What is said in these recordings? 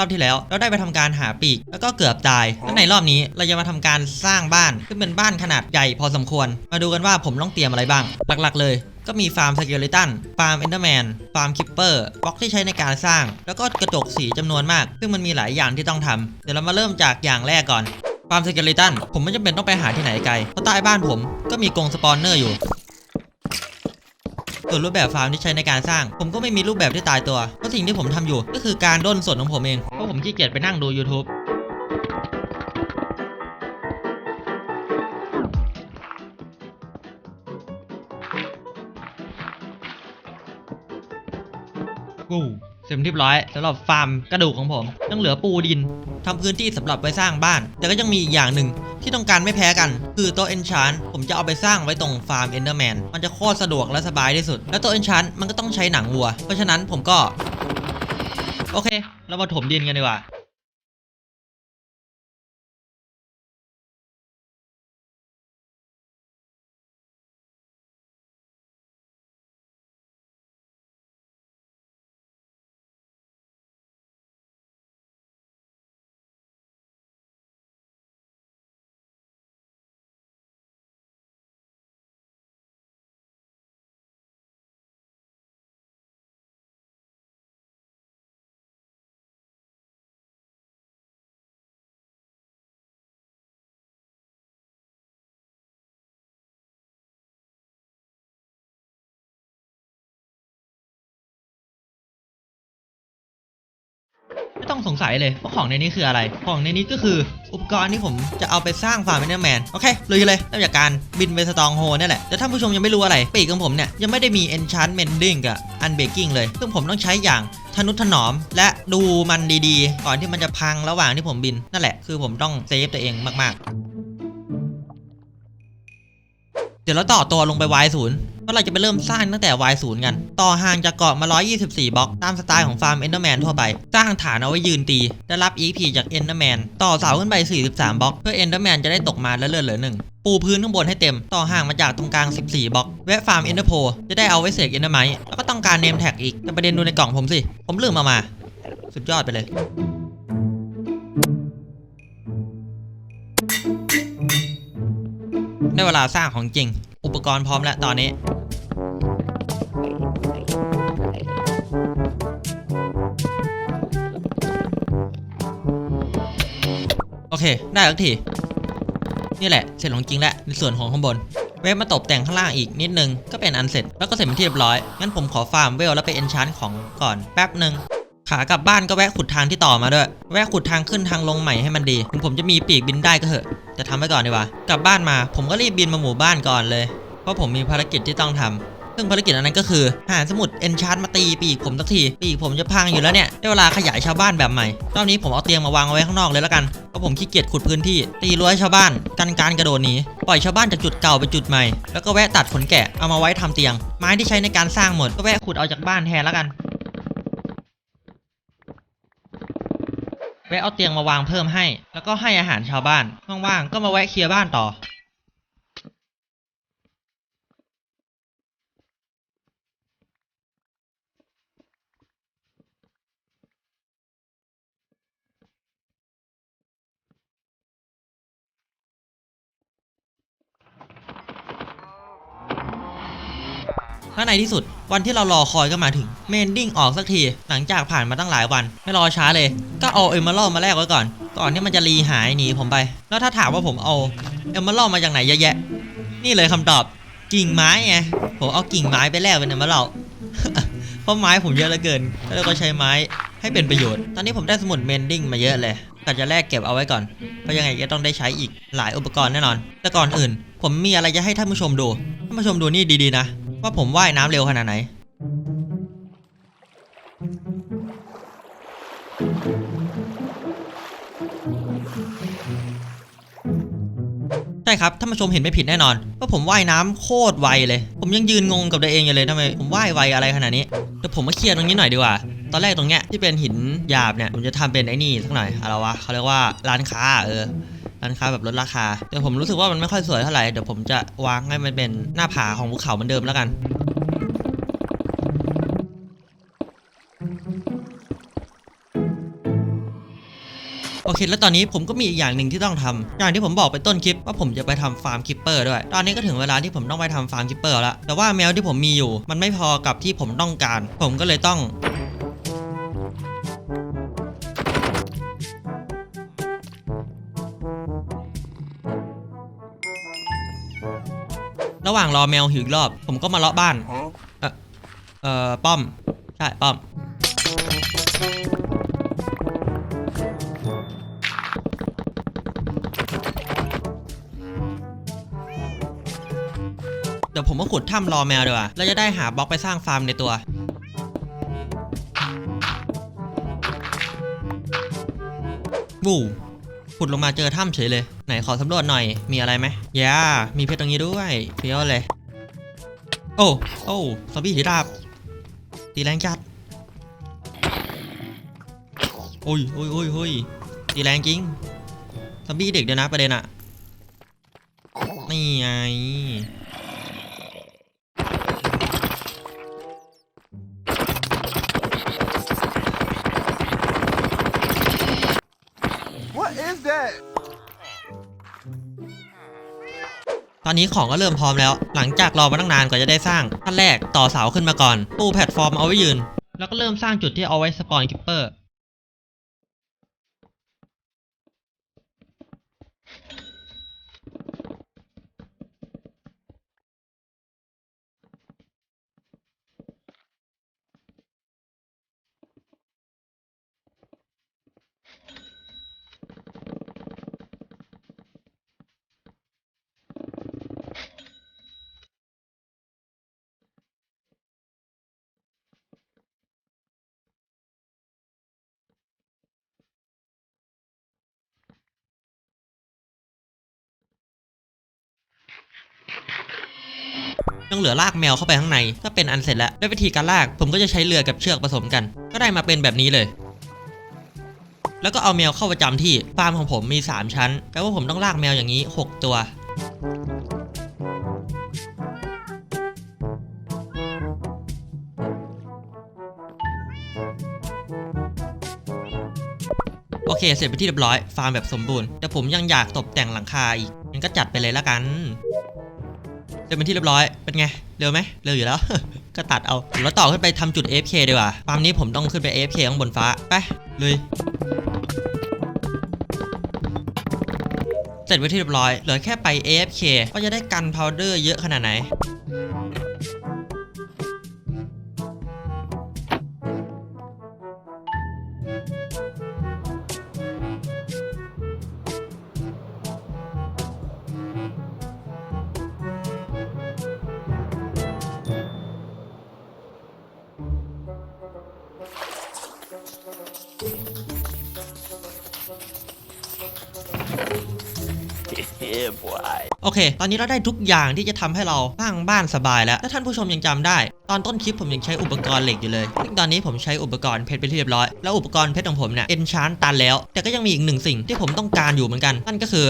รอบที่แล้ว เราได้ไปทำการหาปีก แล้วก็เกือบตายแล้วในรอบนี้เราจะมาทำการสร้างบ้านซึ่งเป็นบ้านขนาดใหญ่พอสมควร มาดูกันว่าผมต้องเตรียมอะไรบ้าง หลักๆ เลยก็มีฟาร์มสเกลิตัน ฟาร์มเอนเดอร์แมน ฟาร์มคิปเปอร์บล็อกที่ใช้ในการสร้าง แล้วก็กระจกสีจำนวนมาก ซึ่งมันมีหลายอย่างที่ต้องทำเดี๋ยวเรามาเริ่มจากอย่างแรกก่อน ฟาร์มสเกลิตัน ผมไม่จำเป็นต้องไปหาที่ไหนไกล เพราะใต้บ้านผมก็มีกรงสปอนเนอร์อยู่ ส่วนรูปแบบฟาร์มที่ใช้ในการสร้าง ผมก็ไม่มีรูปแบบที่ตายตัว เพราะสิ่งที่ผมทำอยู่ก็คือการด้นสดของผมเอง เพราะผมขี้เกียจไปนั่งดู YouTube กูเสร็จเรียบร้อยสำหรับฟาร์มกระดูกของผมยังเหลือปูดินทำพื้นที่สำหรับไว้สร้างบ้าน แต่ก็ยังมีอีกอย่างหนึ่ง ที่ต้องการไม่แพ้กัน คือโต๊ะเอนชานผมจะเอาไปสร้างไว้ตรงฟาร์มเอนเดอร์แมนมันจะโคตรสะดวกและสบายที่สุด และโต๊ะเอนชานมันก็ต้องใช้หนังวัว เพราะฉะนั้นผมก็ โอเค เรามาถมดินกันดีกว่า ต้องสงสัยเลยว่าของในนี้คืออะไร ของในนี้ก็คืออุปกรณ์ที่ผมจะเอาไปสร้างฟาร์มเนเดอร์แมนโอเคลุยเลยเริ่มจากการบินไปสตองโฮนี่แหละ แต่ถ้านผู้ชมยังไม่รู้อะไร ปีกของผมเนี่ย ยังไม่ได้มี enchant mending กับ unbreaking เลย ซึ่งผมต้องใช้อย่างทนุถนอม และดูมันดีๆ ก่อนที่มันจะพังระหว่างที่ผมบิน นั่นแหละ คือผมต้องเซฟตัวเองมากๆ เดี๋ยวเราต่อตัวลงไป Y 0 เพราะเราจะไปเริ่มสร้างตั้งแต่ Y 0กัน ต่อห่างจากเกาะมา 124 บล็อก ตามสไตล์ของฟาร์ม Enderman ทั่วไป สร้างฐานเอาไว้ยืนตี ได้รับ EP จาก Enderman ต่อเสาขึ้นไป 43 บล็อก เพื่อ Enderman จะได้ตกมาแล้วเลือดเหลือหนึ่งปูพื้นข้างบนให้เต็ม ต่อห่างมาจากตรงกลาง 14 บล็อก แวะฟาร์ม Ender p o จะได้เอาไว้เสก Endermite แล้วก็ต้องการ Name Tag อีกแต่ประเด็นดูในกล่องผมสิ ผมลืมเอามา สุดยอดไปเลยได้เวลาสร้างของจริง อุปกรณ์พร้อมแล้วตอนนี้ โอเค ได้แล้วที นี่แหละ เสร็จของจริงแล้ว ในส่วนของข้างบน เวฟมาตกแต่งข้างล่างอีกนิดนึง ก็เป็นอันเสร็จ แล้วก็เสร็จเป็นที่เรียบร้อย งั้นผมขอฟาร์มเวลแล้วไปเอนชานของก่อนแป๊บหนึ่ง ขากลับบ้านก็แวะขุดทางที่ต่อมาด้วย แวะขุดทางขึ้นทางลงใหม่ให้มันดีถึงผมจะมีปีกบินได้ก็เถอะ จะทำไว้ก่อนดีกว่ากลับบ้านมา ผมก็รีบบินมาหมู่บ้านก่อนเลย เพราะผมมีภารกิจที่ต้องทำซึ่งภารกิจอันนั้นก็คือ หาสมุดเอนชานมาตีปีกผมสักที ปีกผมจะพังอยู่แล้วเนี่ย ได้เวลาขยายชาวบ้านแบบใหม่ รอบนี้ผมเอาเตียงมาวางเอาไว้ข้างนอกเลยแล้วกัน เพราะผมขี้เกียจขุดพื้นที่ ตีรั้วให้ชาวบ้าน กันการกระโดดหนี ปล่อยชาวบ้านจากจุดเก่าไปจุดใหม่ แล้วก็แวะตัดขนแกะ เอามาไว้ทำเตียง ไม้ที่ใช้ในการสร้างหมด ก็แวะขุดเอาจากบ้านแทนแล้วกัน แวะเอาเตียงมาวางเพิ่มให้ แล้วก็ให้อาหารชาวบ้าน ว่างๆ ก็มาแวะเคลียร์บ้านต่อ ข้างในที่สุด วันที่เรารอคอยก็มาถึงเมนดิ้งออกสักทีหลังจากผ่านมาตั้งหลายวัน ไม่รอช้าเลย ก็เอาเอมเมอรัลมาแลกไว้ก่อน ก่อนที่มันจะรีหายหนีผมไป แล้วถ้าถามว่าผมเอาเอมเมอรัลมาจากไหนเยอะแยะ นี่เลยคำตอบกิ่งไม้ไงผมเอากิ่งไม้ไปแลกเป็นเอมเมอรัลเพราะไม้ผมเยอะเหลือเกิน แล้วก็ใช้ไม้ให้เป็นประโยชน์ ตอนนี้ผมได้สมุดเมนดิ้งมาเยอะเลยก็จะแลกเก็บเอาไว้ก่อนเพราะยังไงก็ต้องได้ใช้อีกหลายอุปกรณ์แน่นอน แต่ก่อนอื่น ผมมีอะไรจะให้ท่านผู้ชมดู ท่านผู้ชมดูนี่ดีๆนะ ว่าผมว่ายน้ำเร็วขนาดไหน ใช่ครับท่านผู้ชมเห็นไม่ผิดแน่นอน ว่าผมว่ายน้ำโคตรไวเลย ผมยังยืนงงกับตัวเองอยู่เลยทำไมผมว่ายไวอะไรขนาดนี้เดี๋ยวผมมาเคลียร์ตรงนี้หน่อยดีกว่าตอนแรกตรงเนี้ยที่เป็นหินหยาบเนี่ยผมจะทำเป็นไอ้นี่สักหน่อยอะไรวะเขาเรียกว่าร้านค้าเออ ร้านค้าแบบลดราคา แต่ผมรู้สึกว่ามันไม่ค่อยสวยเท่าไหร่ เดี๋ยวผมจะวางให้มันเป็นหน้าผาของภูเขาเหมือนเดิมแล้วกันโอเค แล้วตอนนี้ผมก็มีอีกอย่างหนึ่งที่ต้องทำอย่างที่ผมบอกไปต้นคลิปว่าผมจะไปทำฟาร์มคิปเปอร์ด้วย ตอนนี้ก็ถึงเวลาที่ผมต้องไปทำฟาร์มคิปเปอร์แล้ว แต่ว่าแมวที่ผมมีอยู่ มันไม่พอกับที่ผมต้องการ ผมก็เลยต้อง ว่างรอแมวหิวอีกรอบ ผมก็มาเลาะบ้าน เออเออป้อม ใช่ ป้อม เดี๋ยวผมก็ขุดถ้ำรอแมวดีกว่าแล้วจะได้หาบล็อกไปสร้างฟาร์มในตัว บู ขุดลงมาเจอถ้ำเฉยเลย ไหนขอสำรวจหน่อย มีอะไรไหมย่ามีเพชรตรงนี้ด้วยเฟี้ยวเลย โอ้ โอ้ซอมบี้ถือดาบ ตีแรงจัดโอ้ยโอ้ยโอ้ยโอ้ยตีแรงจริง ซอมบี้เด็กเดียวนะประเด็นอะนี่ไง อนนี้ของก็เริ่มพร้อมแล้ว หลังจากรอมาตั้งนานกว่าจะได้สร้างขั้นแรกต่อเสาขึ้นมาก่อน ปูแพลตฟอร์มเอาไว้ยืน แล้วก็เริ่มสร้างจุดที่เอาไว้สปอนคิปเปอร์ ยังเหลือลากแมวเข้าไปข้างในก็เป็นอันเสร็จแล้วด้วยวิธีการลากผมก็จะใช้เรือกับเชือกผสมกัน ก็ได้มาเป็นแบบนี้เลยแล้วก็เอาแมวเข้าประจำที่ฟาร์มของผมมี 3 ชั้นแปลว่าผมต้องลากแมวอย่างนี้ 6 ตัว โอเค เสร็จไปที่เรียบร้อย ฟาร์มแบบสมบูรณ์ แต่ผมยังอยากตกแต่งหลังคาอีกงั้นก็จัดไปเลยละกัน เสร็จเป็นที่เรียบร้อยเป็นไงเร็วไหมเร็วอยู่แล้ว ก็ตัดเอาแล้วต่อขึ้นไปทำจุด AFK ดีกว่าฟาร์มนี้ผมต้องขึ้นไป AFK ข้างบนฟ้าไปเลยเสร็จไปนที่เรียบร้อยเหลือแค่ไป AFK ก็จะได้กันพาวเดอร์เยอะขนาดไหน ตอนนี้เราได้ทุกอย่างที่จะทำให้เราสร้างบ้านสบายแล้ว ถ้าท่านผู้ชมยังจำได้ ตอนต้นคลิปผมยังใช้อุปกรณ์เหล็กอยู่เลยซึ่งตอนนี้ผมใช้อุปกรณ์เพชรไปที่เรียบร้อย แล้วอุปกรณ์เพชรของผมเนี่ยเอนชานตันแล้ว แต่ก็ยังมีอีกหนึ่งสิ่งที่ผมต้องการอยู่เหมือนกัน นั่นก็คือ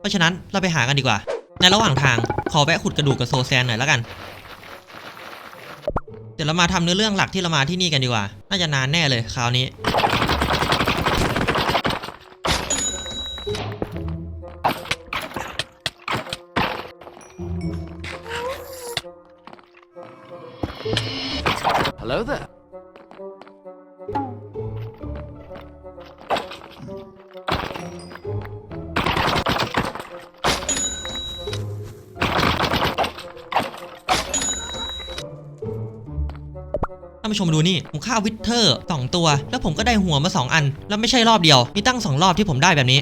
เพราะฉะนั้นเราไปหากันดีกว่า ในระหว่างทางขอแวะขุดกระดูกกับโซแซนหน่อยแล้วกันเดี๋ยวเรามาทำเนื้อเรื่องหลักที่เรามาที่นี่กันดีกว่า น่าจะนานแน่เลยคราวนี้ Hello there. ท่านผู้ชมดูนี่ ผมฆ่าวิทเทอร์สองตัว แล้วผมก็ได้หัวมา 2 อัน แล้วไม่ใช่รอบเดียว มีตั้ง 2 รอบที่ผมได้แบบนี้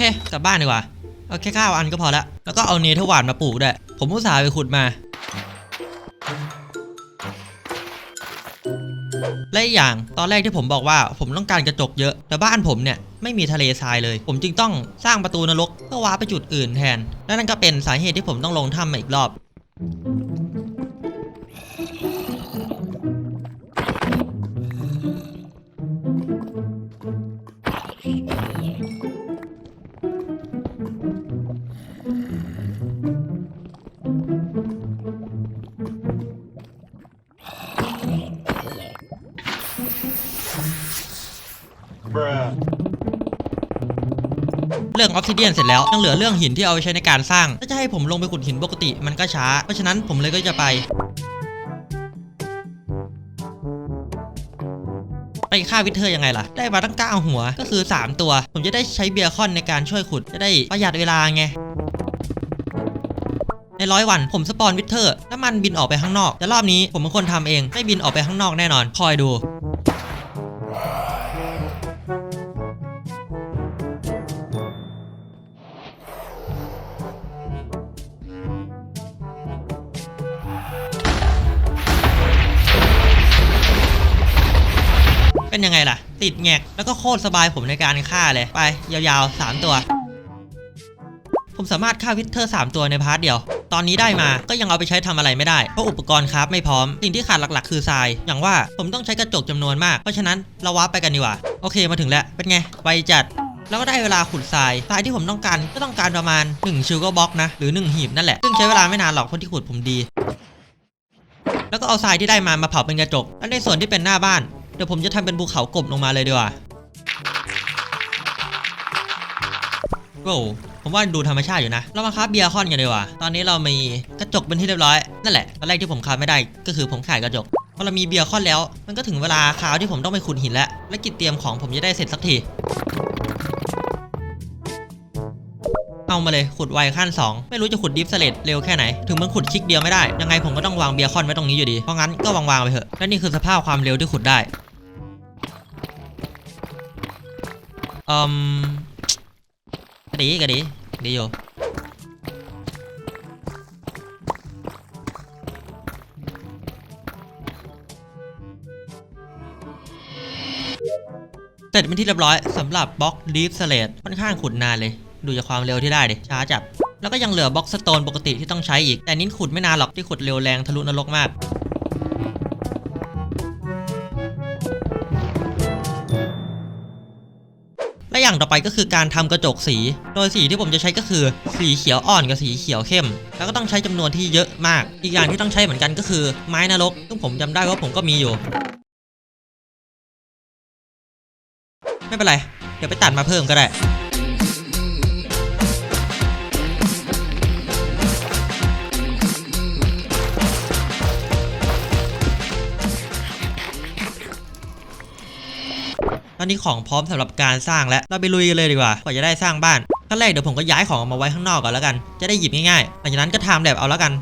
เค กลับบ้านดีกว่า เอาแค่ข้าวอันก็พอละ แล้วก็เอาเนเธอร์หวานมาปลูกด้วย ผมอุตส่าห์ไปขุดมา และอีกอย่างตอนแรกที่ผมบอกว่าผมต้องการกระจกเยอะ แต่บ้านผมเนี่ยไม่มีทะเลทรายเลย ผมจึงต้องสร้างประตูนรกเพื่อว้าไปจุดอื่นแทน และนั่นก็เป็นสาเหตุที่ผมต้องลงถ้ำมาอีกรอบ เรื่องออฟซิเดียนเสร็จแล้วยังเหลือเรื่องหินที่เอาไปใช้ในการสร้าง ถ้าจะให้ผมลงไปขุดหินปกติมันก็ช้า เพราะฉะนั้นผมเลยก็จะไปไปฆ่าวิเทอร์ยังไงล่ะ ได้มาตั้งเก้าหัวก็คือ 3 ตัว ผมจะได้ใช้เบียร์คอนในการช่วยขุด จะได้ประหยัดเวลาไง ในร้อยวันผมสปอนวิเทอร์ แล้วมันบินออกไปข้างนอก แต่รอบนี้ผมเป็นคนทำเอง ไม่บินออกไปข้างนอกแน่นอน คอยดู เป็นยังไงล่ะ ติดแงกแล้วก็โคตรสบายผมในการฆ่าเลย ไป ยาวๆ 3 ตัว ผมสามารถฆ่าวิเทอร์ 3 ตัวในพาร์ทเดียวตอนนี้ได้มาก็ยังเอาไปใช้ทำอะไรไม่ได้ เพราะอุปกรณ์คราฟไม่พร้อม สิ่งที่ขาดหลักๆ คือทราย อย่างว่าผมต้องใช้กระจกจำนวนมาก เพราะฉะนั้นเราวาร์ปไปกันดีกว่า โอเคมาถึงแล้ว เป็นไง ไวจัด แล้วก็ได้เวลาขุดทราย ทรายที่ผมต้องการก็ต้องการประมาณ 1 ชิลก็บล็อกนะ หรือ 1 หีบนั่นแหละ ซึ่งใช้เวลาไม่นานหรอกเพราะที่ขุดผมดี แล้วก็เอาทรายที่ได้มามาเผาเป็นกระจก และในส่วนที่เป็นหน้าบ้าน ดี๋ยวผมจะทำเป็นภูเขากบลงมาเลยดีกว่าโว้ผมว่าดูธรรมชาติอยู่นะ เรามาครับเบียร์คอนกันดีกว่า ตอนนี้เรามีกระจกเป็นที่เรียบร้อย นั่นแหละ ตอนแรกที่ผมคาบไม่ได้ก็คือผมขายกระจก พอเรามีเบียร์คอนแล้ว มันก็ถึงเวลาคาวที่ผมต้องไปขุดหินแล้ว และกิจเตรียมของผมจะได้เสร็จสักที เอามาเลยขุดไวขั้น 2 ไม่รู้จะขุดดิฟสเลตเร็วแค่ไหน ถึงมันขุดคลิกเดียวไม่ได้ ยังไงผมก็ต้องวางเบียร์คอนไว้ตรงนี้อยู่ดี เพราะงั้นก็วางๆไปเถอะ และนี่คือสภาพความเร็วที่ขุดได้ อืมกระดีกระดีดีอยู่เสร็จเป็นที่เรียบร้อยสำหรับบล็อกดีฟสเลตค่อนข้างขุดนานเลย ดูจากความเร็วที่ได้ดิช้าจัด แล้วก็ยังเหลือบล็อกสโตนปกติที่ต้องใช้อีก แต่นี้ขุดไม่นานหรอกที่ขุดเร็วแรงทะลุนรกมาก และอย่างต่อไปก็คือการทำกระจกสี โดยสีที่ผมจะใช้ก็คือสีเขียวอ่อนกับสีเขียวเข้ม แล้วก็ต้องใช้จำนวนที่เยอะมาก อีกอย่างที่ต้องใช้เหมือนกันก็คือไม้นรกซึ่งผมจำได้ว่าผมก็มีอยู่ ไม่เป็นไร เดี๋ยวไปตัดมาเพิ่มก็ได้ ตอนนี้ของพร้อมสำหรับการสร้างแล้วเราไปลุยกันเลยดีกว่ากว่าจะได้สร้างบ้านขั้นแรกเดี๋ยวผมก็ย้ายของออกมาไว้ข้างนอกก่อนแล้วกัน จะได้หยิบง่ายๆหลังจากนั้นก็ทำแบบเอาแล้วกัน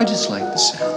I just like the sound